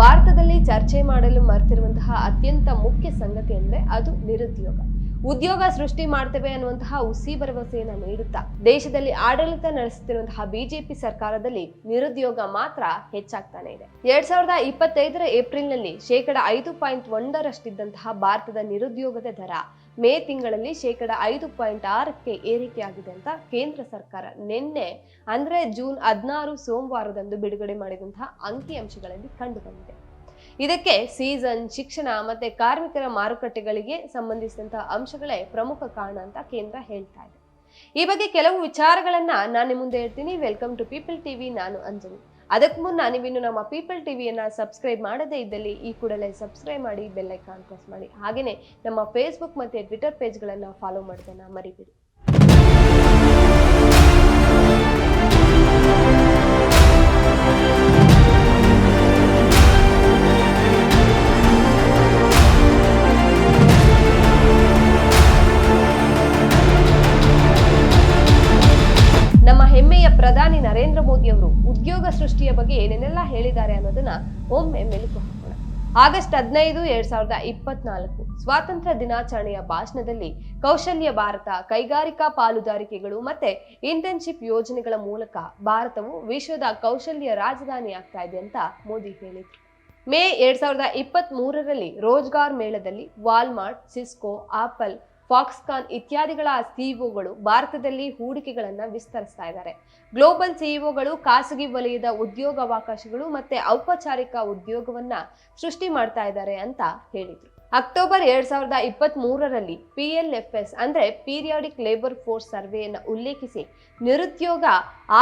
ಭಾರತದಲ್ಲಿ ಚರ್ಚೆ ಮಾಡಲು ಮರೆತಿರುವಂತಹ ಅತ್ಯಂತ ಮುಖ್ಯ ಸಂಗತಿ ಅಂದ್ರೆ ಅದು ನಿರುದ್ಯೋಗ. ಉದ್ಯೋಗ ಸೃಷ್ಟಿ ಮಾಡ್ತೇವೆ ಅನ್ನುವಂತಹ ಹುಸಿ ಭರವಸೆಯನ್ನ ನೀಡುತ್ತಾ ದೇಶದಲ್ಲಿ ಆಡಳಿತ ನಡೆಸುತ್ತಿರುವಂತಹ ಬಿಜೆಪಿ ಸರ್ಕಾರದಲ್ಲಿ ನಿರುದ್ಯೋಗ ಮಾತ್ರ ಹೆಚ್ಚಾಗ್ತಾನೆ ಇದೆ. ಎರಡ್ ಸಾವಿರದ ಇಪ್ಪತ್ತೈದರ ಏಪ್ರಿಲ್ನಲ್ಲಿ ಶೇಕಡ ಐದು ಪಾಯಿಂಟ್ ಒಂದರಷ್ಟಿದ್ದಂತಹ ಭಾರತದ ನಿರುದ್ಯೋಗದ ದರ ಮೇ ತಿಂಗಳಲ್ಲಿ ಶೇಕಡ ಐದು ಪಾಯಿಂಟ್ ಆರಕ್ಕೆ ಏರಿಕೆಯಾಗಿದೆ ಅಂತ ಕೇಂದ್ರ ಸರ್ಕಾರ ನಿನ್ನೆ, ಅಂದ್ರೆ ಜೂನ್ ಹದಿನಾರು ಸೋಮವಾರದಂದು ಬಿಡುಗಡೆ ಮಾಡಿದಂತಹ ಅಂಕಿಅಂಶಗಳಲ್ಲಿ ಕಂಡುಬಂದಿದೆ ಇದಕ್ಕೆ ಸೀಸನ್, ಶಿಕ್ಷಣ ಮತ್ತೆ ಕಾರ್ಮಿಕರ ಮಾರುಕಟ್ಟೆಗಳಿಗೆ ಸಂಬಂಧಿಸಿದಂತಹ ಅಂಶಗಳೇ ಪ್ರಮುಖ ಕಾರಣ ಅಂತ ಕೇಂದ್ರ ಹೇಳ್ತಾ ಇದೆ. ಈ ಬಗ್ಗೆ ಕೆಲವು ವಿಚಾರಗಳನ್ನ ನಾನು ಮುಂದೆ ಹೇಳ್ತೀನಿ. ವೆಲ್ಕಮ್ ಟು ಪೀಪಲ್ ಟಿವಿ ನಾನು ಅಂಜನಿ ಅದಕ್ಕೂ ಮುನ್ನ ನೀವಿನ್ನು ನಮ್ಮ ಪೀಪಲ್ ಟಿವಿಯನ್ನ ಸಬ್ಸ್ಕ್ರೈಬ್ ಮಾಡದೇ ಇದ್ದಲ್ಲಿ ಈ ಕೂಡಲೇ ಸಬ್ಸ್ಕ್ರೈಬ್ ಮಾಡಿ ಬೆಲ್ಲೈಕಾನ್ ಪ್ರೆಸ್ ಮಾಡಿ. ಹಾಗೆಯೇ ನಮ್ಮ ಫೇಸ್ಬುಕ್ ಮತ್ತು ಟ್ವಿಟರ್ ಪೇಜ್ಗಳನ್ನು ಫಾಲೋ ಮಾಡೋದನ್ನು ಮರಿಬೇಡಿ. ಬಗ್ಗೆ ಏನೇನೆಲ್ಲ ಹೇಳಿದ್ದಾರೆ ಅನ್ನೋದನ್ನ ಒಮ್ಮೆ ಮೆಲುಕು ಹಾಕೋಣ ಆಗಸ್ಟ್ ಹದಿನೈದು, ಎರಡ್ ಸಾವಿರದ ಇಪ್ಪತ್ನಾಲ್ಕು ಸ್ವಾತಂತ್ರ್ಯ ದಿನಾಚರಣೆಯ ಭಾಷಣದಲ್ಲಿ ಕೌಶಲ್ಯ ಭಾರತ, ಕೈಗಾರಿಕಾ ಪಾಲುದಾರಿಕೆಗಳು ಮತ್ತೆ ಇಂಟರ್ನ್ಶಿಪ್ ಯೋಜನೆಗಳ ಮೂಲಕ ಭಾರತವು ವಿಶ್ವದ ಕೌಶಲ್ಯ ರಾಜಧಾನಿ ಆಗ್ತಾ ಇದೆ ಅಂತ ಮೋದಿ ಹೇಳಿದ್ರು. ಮೇ ಎರಡ್ ಸಾವಿರದ ಇಪ್ಪತ್ತ್ ಮೂರರಲ್ಲಿ ರೋಜ್ಗಾರ್ ಮೇಳದಲ್ಲಿ ವಾಲ್ಮಾರ್ಟ್, ಸಿಸ್ಕೋ, ಆಪಲ್ ಫಾಕ್ಸ್ಕಾನ್ ಇತ್ಯಾದಿಗಳ ಸಿಇಒಗಳು ಭಾರತದಲ್ಲಿ ಹೂಡಿಕೆಗಳನ್ನು ವಿಸ್ತರಿಸ್ತಾ ಇದ್ದಾರೆ. ಗ್ಲೋಬಲ್ ಸಿಇಒಗಳು, ಖಾಸಗಿ ವಲಯದ ಉದ್ಯೋಗಾವಕಾಶಗಳು ಮತ್ತೆ ಔಪಚಾರಿಕ ಉದ್ಯೋಗವನ್ನ ಸೃಷ್ಟಿ ಮಾಡ್ತಾ ಇದ್ದಾರೆ ಅಂತ ಹೇಳಿದ್ರು. ಅಕ್ಟೋಬರ್ ಎರಡ್ ಸಾವಿರದ ಇಪ್ಪತ್ತ್ ಮೂರರಲ್ಲಿ ಎಸ್ ಅಂದ್ರೆ ಪೀರಿಯಾಡಿಕ್ ಲೇಬರ್ ಫೋರ್ಸ್ ಸರ್ವೆಯನ್ನು ಉಲ್ಲೇಖಿಸಿ ನಿರುದ್ಯೋಗ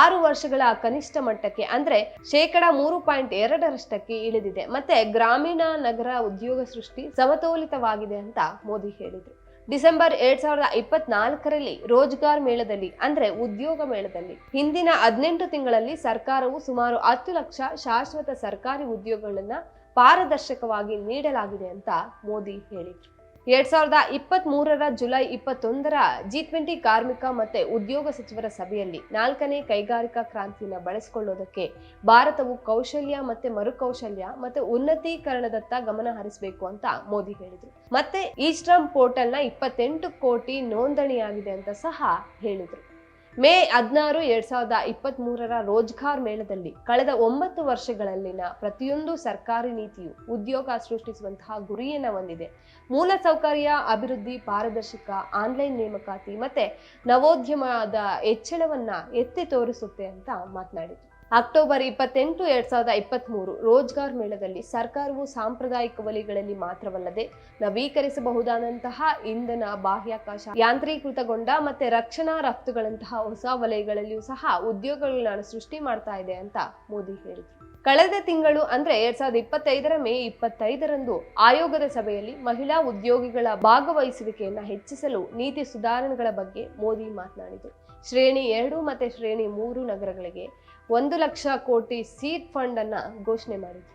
ಆರು ವರ್ಷಗಳ ಕನಿಷ್ಠ ಮಟ್ಟಕ್ಕೆ ಅಂದ್ರೆ ಶೇಕಡ ಮೂರು ಪಾಯಿಂಟ್ ಎರಡರಷ್ಟಕ್ಕೆ ಇಳಿದಿದೆ. ಮತ್ತೆ ಗ್ರಾಮೀಣ ನಗರ ಉದ್ಯೋಗ ಸೃಷ್ಟಿ ಸಮತೋಲಿತವಾಗಿದೆ ಅಂತ ಮೋದಿ ಹೇಳಿದ್ರು. ಡಿಸೆಂಬರ್ ಎರಡ್ ಸಾವಿರದ ಇಪ್ಪತ್ನಾಲ್ಕರಲ್ಲಿ ರೋಜ್ಗಾರ್ ಮೇಳದಲ್ಲಿ, ಅಂದ್ರೆ ಉದ್ಯೋಗ ಮೇಳದಲ್ಲಿ. ಹಿಂದಿನ ಹದಿನೆಂಟು ತಿಂಗಳಲ್ಲಿ ಸರ್ಕಾರವು ಸುಮಾರು ಹತ್ತು ಲಕ್ಷ ಶಾಶ್ವತ ಸರ್ಕಾರಿ ಉದ್ಯೋಗಗಳನ್ನ ಪಾರದರ್ಶಕವಾಗಿ ನೀಡಲಾಗಿದೆ ಅಂತ ಮೋದಿ ಹೇಳಿದ್ರು. ಎರಡ್ ಸಾವಿರದ ಇಪ್ಪತ್ತ್ ಮೂರರ ಜುಲೈ ಇಪ್ಪತ್ತೊಂದರ ಜಿ ಟ್ವೆಂಟಿ ಕಾರ್ಮಿಕ ಮತ್ತೆ ಉದ್ಯೋಗ ಸಚಿವರ ಸಭೆಯಲ್ಲಿ ನಾಲ್ಕನೇ ಕೈಗಾರಿಕಾ ಕ್ರಾಂತಿಯನ್ನು ಬಳಸಿಕೊಳ್ಳೋದಕ್ಕೆ ಭಾರತವು ಕೌಶಲ್ಯ ಮತ್ತೆ ಮರುಕೌಶಲ್ಯ ಮತ್ತೆ ಉನ್ನತೀಕರಣದತ್ತ ಗಮನ ಹರಿಸಬೇಕು ಅಂತ ಮೋದಿ ಹೇಳಿದರು. ಮತ್ತೆ ಈ ಪೋರ್ಟಲ್ನ ಇಪ್ಪತ್ತೆಂಟು ಕೋಟಿ ನೋಂದಣಿಯಾಗಿದೆ ಅಂತ ಸಹ ಹೇಳಿದ್ರು. ಮೇ ಹದಿನಾರು ಎರಡ್ ಸಾವಿರದ ಇಪ್ಪತ್ತ್ ಮೂರರ ರೋಜ್ಗಾರ್ ಮೇಳದಲ್ಲಿ ಕಳೆದ ಒಂಬತ್ತು ವರ್ಷಗಳಲ್ಲಿನ ಪ್ರತಿಯೊಂದು ಸರ್ಕಾರಿ ನೀತಿಯು ಉದ್ಯೋಗ ಸೃಷ್ಟಿಸುವಂತಹ ಗುರಿಯನ್ನು ಹೊಂದಿದೆ. ಮೂಲಸೌಕರ್ಯ ಅಭಿವೃದ್ಧಿ, ಪಾರದರ್ಶಕ, ಆನ್ಲೈನ್ ನೇಮಕಾತಿ ಮತ್ತೆ ನವೋದ್ಯಮದ ಹೆಚ್ಚಳವನ್ನ ಎತ್ತಿ ತೋರಿಸುತ್ತೆ ಅಂತ ಮಾತನಾಡಿದ್ರು. ಅಕ್ಟೋಬರ್ ಇಪ್ಪತ್ತೆಂಟು ಎರಡ್ ಸಾವಿರದ ಇಪ್ಪತ್ತ್ ಮೂರು ರೋಜ್ಗಾರ್ ಮೇಳದಲ್ಲಿ ಸರ್ಕಾರವು ಸಾಂಪ್ರದಾಯಿಕ ವಲಯಗಳಲ್ಲಿ ಮಾತ್ರವಲ್ಲದೆ ನವೀಕರಿಸಬಹುದಾದಂತಹ ಇಂಧನ, ಬಾಹ್ಯಾಕಾಶ ಯಾಂತ್ರೀಕೃತಗೊಂಡ ಮತ್ತೆ ರಕ್ಷಣಾ ರಫ್ತುಗಳಂತಹ ಹೊಸ ವಲಯಗಳಲ್ಲಿಯೂ ಸಹ ಉದ್ಯೋಗಗಳನ್ನು ಸೃಷ್ಟಿ ಮಾಡ್ತಾ ಇದೆ ಅಂತ ಮೋದಿ ಹೇಳಿದರು. ಕಳೆದ ತಿಂಗಳು ಅಂದ್ರೆ ಎರಡ್ ಸಾವಿರದ ಇಪ್ಪತ್ತೈದರ ಮೇ ಇಪ್ಪತ್ತೈದರಂದು ಆಯೋಗದ ಸಭೆಯಲ್ಲಿ ಮಹಿಳಾ ಉದ್ಯೋಗಿಗಳ ಭಾಗವಹಿಸುವಿಕೆಯನ್ನ ಹೆಚ್ಚಿಸಲು ನೀತಿ ಸುಧಾರಣೆಗಳ ಬಗ್ಗೆ ಮೋದಿ ಮಾತನಾಡಿದರು. ಶ್ರೇಣಿ ಎರಡು ಮತ್ತೆ ಶ್ರೇಣಿ ಮೂರು ನಗರಗಳಿಗೆ ಒಂದು ಲಕ್ಷ ಕೋಟಿ ಸೀಡ್ ಫಂಡ್ ಅನ್ನ ಘೋಷಣೆ ಮಾಡಿದ್ರು.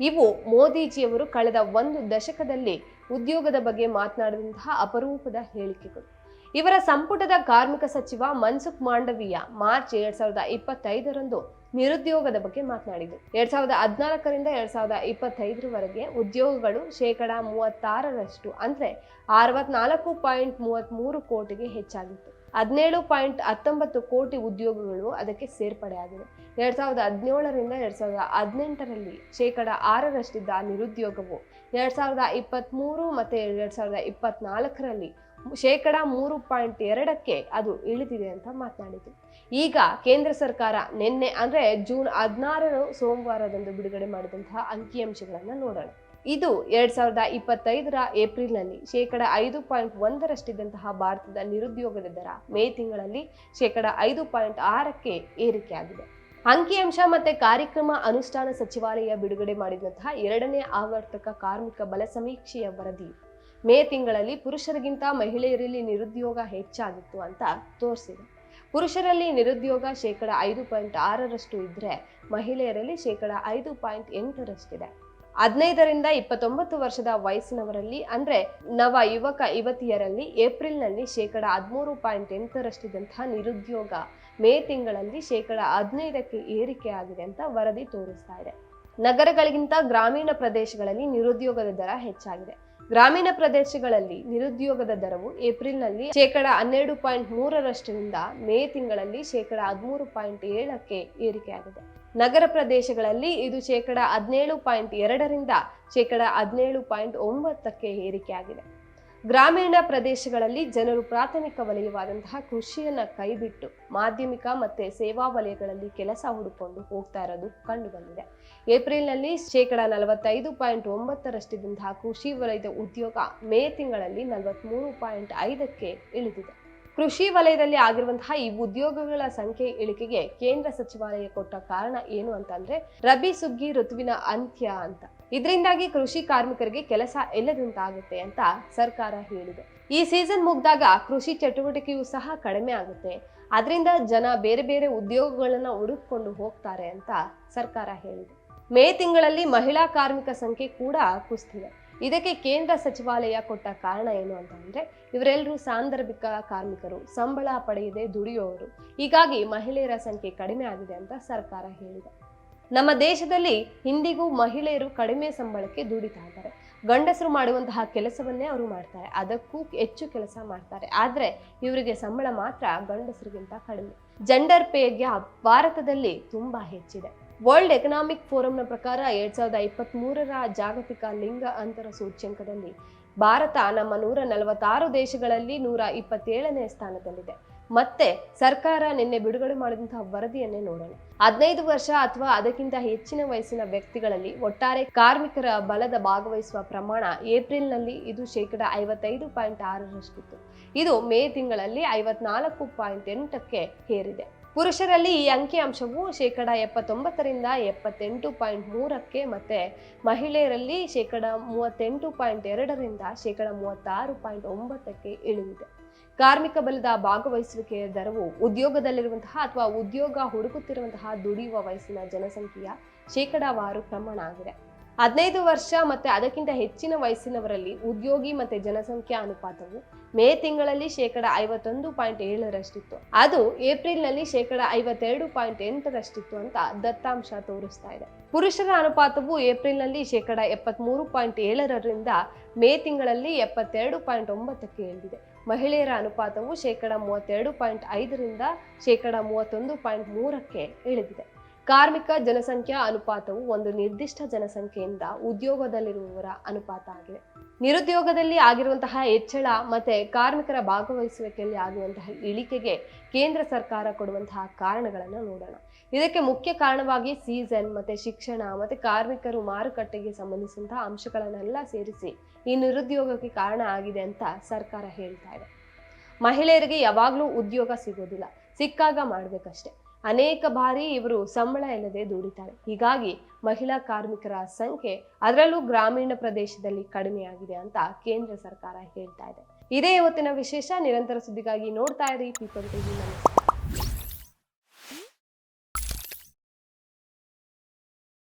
ಇವು ಮೋದಿಜಿಯವರು ಕಳೆದ ಒಂದು ದಶಕದಲ್ಲಿ ಉದ್ಯೋಗದ ಬಗ್ಗೆ ಮಾತನಾಡಿದಂತಹ ಅಪರೂಪದ ಹೇಳಿಕೆಗಳು. ಇವರ ಸಂಪುಟದ ಕಾರ್ಮಿಕ ಸಚಿವ ಮನ್ಸುಖ್ ಮಾಂಡವೀಯ ಮಾರ್ಚ್ ಎರಡ್ ಸಾವಿರದ ಇಪ್ಪತ್ತೈದರಂದು ನಿರುದ್ಯೋಗದ ಬಗ್ಗೆ ಮಾತನಾಡಿದರು. ಎರಡ್ ಸಾವಿರದ ಹದಿನಾಲ್ಕರಿಂದ ಎರಡ್ ಸಾವಿರದ ಇಪ್ಪತ್ತೈದರವರೆಗೆ ಉದ್ಯೋಗಗಳು ಶೇಕಡಾ ಮೂವತ್ತಾರರಷ್ಟು, ಅಂದ್ರೆ ಅರವತ್ನಾಲ್ಕು ಪಾಯಿಂಟ್ ಮೂವತ್ತ್ ಮೂರು ಕೋಟಿಗೆ ಹೆಚ್ಚಾಗಿತ್ತು. ಹದಿನೇಳು ಪಾಯಿಂಟ್ ಹತ್ತೊಂಬತ್ತು ಕೋಟಿ ಉದ್ಯೋಗಗಳು ಅದಕ್ಕೆ ಸೇರ್ಪಡೆಯಾಗಿವೆ ಎರಡ್ ಸಾವಿರದ ಹದಿನೇಳರಿಂದ ಎರಡ್ ಸಾವಿರದ ಹದಿನೆಂಟರಲ್ಲಿ ಶೇಕಡ ಆರರಷ್ಟಿದ್ದ ನಿರುದ್ಯೋಗವು ಎರಡ್ ಸಾವಿರದ ಇಪ್ಪತ್ತ್ಮೂರು ಮತ್ತು ಎರಡ್ ಸಾವಿರದ ಇಪ್ಪತ್ನಾಲ್ಕರಲ್ಲಿ ಶೇಕಡ ಮೂರು ಪಾಯಿಂಟ್ ಎರಡಕ್ಕೆ ಅದು ಇಳಿದಿದೆ ಅಂತ ಮಾತನಾಡಿತು. ಈಗ ಕೇಂದ್ರ ಸರ್ಕಾರ ನಿನ್ನೆ ಅಂದ್ರೆ ಜೂನ್ ಹದಿನಾರರ ಸೋಮವಾರದಂದು ಬಿಡುಗಡೆ ಮಾಡಿದಂತಹ ಅಂಕಿಅಂಶಗಳನ್ನು ನೋಡೋಣ. ಇದು ಎರಡ್ ಸಾವಿರದ ಇಪ್ಪತ್ತೈದರ ಏಪ್ರಿಲ್ನಲ್ಲಿ ಶೇಕಡ ಐದು ಪಾಯಿಂಟ್ ಒಂದರಷ್ಟಿದ್ದಂತಹ ಭಾರತದ ನಿರುದ್ಯೋಗದ ದರ ಮೇ ತಿಂಗಳಲ್ಲಿ ಶೇಕಡ ಐದು ಪಾಯಿಂಟ್ ಆರಕ್ಕೆ ಏರಿಕೆಯಾಗಿದೆ. ಅಂಕಿಅಂಶ ಮತ್ತೆ ಕಾರ್ಯಕ್ರಮ ಅನುಷ್ಠಾನ ಸಚಿವಾಲಯ ಬಿಡುಗಡೆ ಮಾಡಿದಂತಹ ಎರಡನೇ ಆವರ್ತಕ ಕಾರ್ಮಿಕ ಬಲ ಸಮೀಕ್ಷೆಯ ವರದಿ ಮೇ ತಿಂಗಳಲ್ಲಿ ಪುರುಷರಿಗಿಂತ ಮಹಿಳೆಯರಲ್ಲಿ ನಿರುದ್ಯೋಗ ಹೆಚ್ಚಾಗಿತ್ತು ಅಂತ ತೋರಿಸಿದೆ. ಪುರುಷರಲ್ಲಿ ನಿರುದ್ಯೋಗ ಶೇಕಡ ಐದು ಪಾಯಿಂಟ್ ಆರರಷ್ಟು ಇದ್ರೆ ಮಹಿಳೆಯರಲ್ಲಿ ಶೇಕಡ ಐದು ಪಾಯಿಂಟ್ ಎಂಟರಷ್ಟಿದೆ. ಹದಿನೈದರಿಂದ ಇಪ್ಪತ್ತೊಂಬತ್ತು ವರ್ಷದ ವಯಸ್ಸಿನವರಲ್ಲಿ, ಅಂದ್ರೆ ನವ ಯುವಕ ಯುವತಿಯರಲ್ಲಿ ಏಪ್ರಿಲ್ನಲ್ಲಿ ಶೇಕಡ ಹದಿಮೂರು ಪಾಯಿಂಟ್ ಎಂಟರಷ್ಟಿದ್ದಂತಹ ನಿರುದ್ಯೋಗ ಮೇ ತಿಂಗಳಲ್ಲಿ ಶೇಕಡ ಹದಿನೈದಕ್ಕೆ ಏರಿಕೆಯಾಗಿದೆ ಅಂತ ವರದಿ ತೋರಿಸ್ತಾ ಇದೆ. ನಗರಗಳಿಗಿಂತ ಗ್ರಾಮೀಣ ಪ್ರದೇಶಗಳಲ್ಲಿ ನಿರುದ್ಯೋಗದ ದರ ಹೆಚ್ಚಾಗಿದೆ. ಗ್ರಾಮೀಣ ಪ್ರದೇಶಗಳಲ್ಲಿ ನಿರುದ್ಯೋಗದ ದರವು ಏಪ್ರಿಲ್ನಲ್ಲಿ ಶೇಕಡ ಹನ್ನೆರಡು ಪಾಯಿಂಟ್ ಮೂರರಷ್ಟರಿಂದ ಮೇ ತಿಂಗಳಲ್ಲಿ ಶೇಕಡ ಹದಿಮೂರು ಪಾಯಿಂಟ್ ಏಳಕ್ಕೆ ಏರಿಕೆಯಾಗಿದೆ. ನಗರ ಪ್ರದೇಶಗಳಲ್ಲಿ ಇದು ಶೇಕಡ ಹದಿನೇಳು ಪಾಯಿಂಟ್ ಎರಡರಿಂದ ಶೇಕಡ ಹದಿನೇಳು ಪಾಯಿಂಟ್ ಒಂಬತ್ತಕ್ಕೆ ಏರಿಕೆಯಾಗಿದೆ. ಗ್ರಾಮೀಣ ಪ್ರದೇಶಗಳಲ್ಲಿ ಜನರು ಪ್ರಾಥಮಿಕ ವಲಯವಾದಂತಹ ಕೃಷಿಯನ್ನ ಕೈಬಿಟ್ಟು ಮಾಧ್ಯಮಿಕ ಮತ್ತೆ ಸೇವಾ ವಲಯಗಳಲ್ಲಿ ಕೆಲಸ ಹುಡುಕೊಂಡು ಹೋಗ್ತಾ ಇರೋದು ಕಂಡುಬಂದಿದೆ. ಏಪ್ರಿಲ್ನಲ್ಲಿ ಶೇಕಡ ನಲವತ್ತೈದು ಪಾಯಿಂಟ್ ಒಂಬತ್ತರಷ್ಟಿದ್ದಂತಹ ಕೃಷಿ ವಲಯದ ಉದ್ಯೋಗ ಮೇ ತಿಂಗಳಲ್ಲಿ ನಲವತ್ಮೂರು ಪಾಯಿಂಟ್ ಐದಕ್ಕೆ ಇಳಿದಿದೆ. ಕೃಷಿ ವಲಯದಲ್ಲಿ ಆಗಿರುವಂತಹ ಈ ಉದ್ಯೋಗಗಳ ಸಂಖ್ಯೆ ಇಳಿಕೆಗೆ ಕೇಂದ್ರ ಸಚಿವಾಲಯ ಕೊಟ್ಟ ಕಾರಣ ಏನು ಅಂತಂದ್ರೆ ರಬಿ, ಸುಗ್ಗಿ, ಋತುವಿನ ಅಂತ್ಯ ಅಂತ. ಇದರಿಂದಾಗಿ ಕೃಷಿ ಕಾರ್ಮಿಕರಿಗೆ ಕೆಲಸ ಇಲ್ಲದಂತಾಗುತ್ತೆ ಅಂತ ಸರ್ಕಾರ ಹೇಳಿದೆ. ಈ ಸೀಸನ್ ಮುಗ್ದಾಗ ಕೃಷಿ ಚಟುವಟಿಕೆಯೂ ಸಹ ಕಡಿಮೆ ಆಗುತ್ತೆ. ಅದರಿಂದ ಜನ ಬೇರೆ ಬೇರೆ ಉದ್ಯೋಗಗಳನ್ನ ಹುಡುಕೊಂಡು ಹೋಗ್ತಾರೆ ಅಂತ ಸರ್ಕಾರ ಹೇಳಿದೆ. ಮೇ ತಿಂಗಳಲ್ಲಿ ಮಹಿಳಾ ಕಾರ್ಮಿಕ ಸಂಖ್ಯೆ ಕೂಡ ಕುಸಿದಿದೆ. ಇದಕ್ಕೆ ಕೇಂದ್ರ ಸಚಿವಾಲಯ ಕೊಟ್ಟ ಕಾರಣ ಏನು ಅಂತಂದ್ರೆ ಇವರೆಲ್ಲರೂ ಸಾಂದರ್ಭಿಕ ಕಾರ್ಮಿಕರು, ಸಂಬಳ ಪಡೆಯದೆ ದುಡಿಯುವವರು ಹೀಗಾಗಿ ಮಹಿಳೆಯರ ಸಂಖ್ಯೆ ಕಡಿಮೆ ಆಗಿದೆ ಅಂತ ಸರ್ಕಾರ ಹೇಳಿದೆ. ನಮ್ಮ ದೇಶದಲ್ಲಿ ಇಂದಿಗೂ ಮಹಿಳೆಯರು ಕಡಿಮೆ ಸಂಬಳಕ್ಕೆ ದುಡಿತಾ ಇದ್ದಾರೆ. ಗಂಡಸರು ಮಾಡುವಂತಹ ಕೆಲಸವನ್ನೇ ಅವರು ಮಾಡ್ತಾರೆ. ಅದಕ್ಕೂ ಹೆಚ್ಚು ಕೆಲಸ ಮಾಡ್ತಾರೆ. ಆದರೆ ಇವರಿಗೆ ಸಂಬಳ ಮಾತ್ರ ಗಂಡಸರಿಗಿಂತ ಕಡಿಮೆ. ಜೆಂಡರ್ ಪೇ ಗ್ಯಾಪ್ ಭಾರತದಲ್ಲಿ ತುಂಬಾ ಹೆಚ್ಚಿದೆ. ವರ್ಲ್ಡ್ ಎಕನಾಮಿಕ್ ಫೋರಂನ ಪ್ರಕಾರ ಎರಡ್ ಸಾವಿರದ ಇಪ್ಪತ್ತ್ ಮೂರರ ಜಾಗತಿಕ ಲಿಂಗ ಅಂತರ ಸೂಚ್ಯಂಕದಲ್ಲಿ ಭಾರತ ನಮ್ಮ ನೂರ ನಲವತ್ತಾರು ದೇಶಗಳಲ್ಲಿ ನೂರ ಇಪ್ಪತ್ತೇಳನೇ ಸ್ಥಾನದಲ್ಲಿದೆ. ಮತ್ತೆ ಸರ್ಕಾರ ನಿನ್ನೆ ಬಿಡುಗಡೆ ಮಾಡಿದಂತಹ ವರದಿಯನ್ನೇ ನೋಡೋಣ. ಹದಿನೈದು ವರ್ಷ ಅಥವಾ ಅದಕ್ಕಿಂತ ಹೆಚ್ಚಿನ ವಯಸ್ಸಿನ ವ್ಯಕ್ತಿಗಳಲ್ಲಿ ಒಟ್ಟಾರೆ ಕಾರ್ಮಿಕರ ಬಲದ ಭಾಗವಹಿಸುವ ಪ್ರಮಾಣ ಏಪ್ರಿಲ್ನಲ್ಲಿ ಇದು ಶೇಕಡ ಐವತ್ತೈದು ಪಾಯಿಂಟ್ ಆರರಷ್ಟಿತ್ತು. ಇದು ಮೇ ತಿಂಗಳಲ್ಲಿ ಐವತ್ನಾಲ್ಕು ಪಾಯಿಂಟ್ ಎಂಟಕ್ಕೆ ಏರಿದೆ. ಪುರುಷರಲ್ಲಿ ಈ ಅಂಕಿಅಂಶವು ಶೇಕಡ ಎಪ್ಪತ್ತೊಂಬತ್ತರಿಂದ ಎಪ್ಪತ್ತೆಂಟು ಪಾಯಿಂಟ್ ಮೂರಕ್ಕೆ ಮತ್ತೆ ಮಹಿಳೆಯರಲ್ಲಿ ಶೇಕಡ ಮೂವತ್ತೆಂಟು ಪಾಯಿಂಟ್ ಎರಡರಿಂದ ಶೇಕಡ ಮೂವತ್ತಾರು ಪಾಯಿಂಟ್ ಒಂಬತ್ತಕ್ಕೆ ಇಳಿದಿದೆ. ಕಾರ್ಮಿಕ ಬಲದ ಭಾಗವಹಿಸುವಿಕೆಯ ದರವು ಉದ್ಯೋಗದಲ್ಲಿರುವಂತಹ ಅಥವಾ ಉದ್ಯೋಗ ಹುಡುಕುತ್ತಿರುವಂತಹ ದುಡಿಯುವ ವಯಸ್ಸಿನ ಜನಸಂಖ್ಯೆಯ ಶೇಕಡಾವಾರು ಪ್ರಮಾಣ ಆಗಿದೆ. ಹದಿನೈದು ವರ್ಷ ಮತ್ತೆ ಅದಕ್ಕಿಂತ ಹೆಚ್ಚಿನ ವಯಸ್ಸಿನವರಲ್ಲಿ ಉದ್ಯೋಗಿ ಮತ್ತೆ ಜನಸಂಖ್ಯಾ ಅನುಪಾತವು ಮೇ ತಿಂಗಳಲ್ಲಿ ಶೇಕಡ ಐವತ್ತೊಂದು ಪಾಯಿಂಟ್ ಏಳರಷ್ಟಿತ್ತು. ಅದು ಏಪ್ರಿಲ್ನಲ್ಲಿ ಶೇಕಡ ಐವತ್ತೆರಡು ಪಾಯಿಂಟ್ ಎಂಟರಷ್ಟಿತ್ತು ಅಂತ ದತ್ತಾಂಶ ತೋರಿಸ್ತಾ ಇದೆ. ಪುರುಷರ ಅನುಪಾತವು ಏಪ್ರಿಲ್ನಲ್ಲಿ ಶೇಕಡ ಎಪ್ಪತ್ಮೂರು ಪಾಯಿಂಟ್ ಏಳರರಿಂದ ಮೇ ತಿಂಗಳಲ್ಲಿ ಎಪ್ಪತ್ತೆರಡು ಪಾಯಿಂಟ್ ಒಂಬತ್ತಕ್ಕೆ ಇಳಿದಿದೆ ಮಹಿಳೆಯರ ಅನುಪಾತವು ಶೇಕಡ ಮೂವತ್ತೆರಡು ಪಾಯಿಂಟ್ ಐದರಿಂದ ಶೇಕಡ ಮೂವತ್ತೊಂದು ಪಾಯಿಂಟ್ ಮೂರಕ್ಕೆ ಇಳಿದಿದೆ ಕಾರ್ಮಿಕ ಜನಸಂಖ್ಯಾ ಅನುಪಾತವು ಒಂದು ನಿರ್ದಿಷ್ಟ ಜನಸಂಖ್ಯೆಯಿಂದ ಉದ್ಯೋಗದಲ್ಲಿರುವವರ ಅನುಪಾತ ಆಗಿದೆ. ನಿರುದ್ಯೋಗದಲ್ಲಿ ಆಗಿರುವಂತಹ ಹೆಚ್ಚಳ ಮತ್ತೆ ಕಾರ್ಮಿಕರ ಭಾಗವಹಿಸುವಿಕೆಯಲ್ಲಿ ಆಗುವಂತಹ ಇಳಿಕೆಗೆ ಕೇಂದ್ರ ಸರ್ಕಾರ ಕೊಡುವಂತಹ ಕಾರಣಗಳನ್ನು ನೋಡೋಣ. ಇದಕ್ಕೆ ಮುಖ್ಯ ಕಾರಣವಾಗಿ ಸೀಸನ್ ಮತ್ತೆ ಶಿಕ್ಷಣ ಮತ್ತೆ ಕಾರ್ಮಿಕರು ಮಾರುಕಟ್ಟೆಗೆ ಸಂಬಂಧಿಸಿದಂತಹ ಅಂಶಗಳನ್ನೆಲ್ಲ ಸೇರಿಸಿ ಈ ನಿರುದ್ಯೋಗಕ್ಕೆ ಕಾರಣ ಆಗಿದೆ ಅಂತ ಸರ್ಕಾರ ಹೇಳ್ತಾ ಇದೆ. ಮಹಿಳೆಯರಿಗೆ ಯಾವಾಗಲೂ ಉದ್ಯೋಗ ಸಿಗೋದಿಲ್ಲ, ಸಿಕ್ಕಾಗ ಮಾಡ್ಬೇಕಷ್ಟೆ. ಅನೇಕ ಬಾರಿ ಇವರು ಸಂಬಳ ಇಲ್ಲದೆ ದೂಡಿದ್ದಾರೆ. ಹೀಗಾಗಿ ಮಹಿಳಾ ಕಾರ್ಮಿಕರ ಸಂಖ್ಯೆ ಅದರಲ್ಲೂ ಗ್ರಾಮೀಣ ಪ್ರದೇಶದಲ್ಲಿ ಕಡಿಮೆಯಾಗಿದೆ ಅಂತ ಕೇಂದ್ರ ಸರ್ಕಾರ ಹೇಳ್ತಾ ಇದೆ. ಇದೇ ಇವತ್ತಿನ ವಿಶೇಷ, ನಿರಂತರ ಸುದ್ದಿಗಾಗಿ ನೋಡ್ತಾ ಇರಿ ಪೀಪಲ್ ಟಿವಿ ನಮಸ್ಕಾರ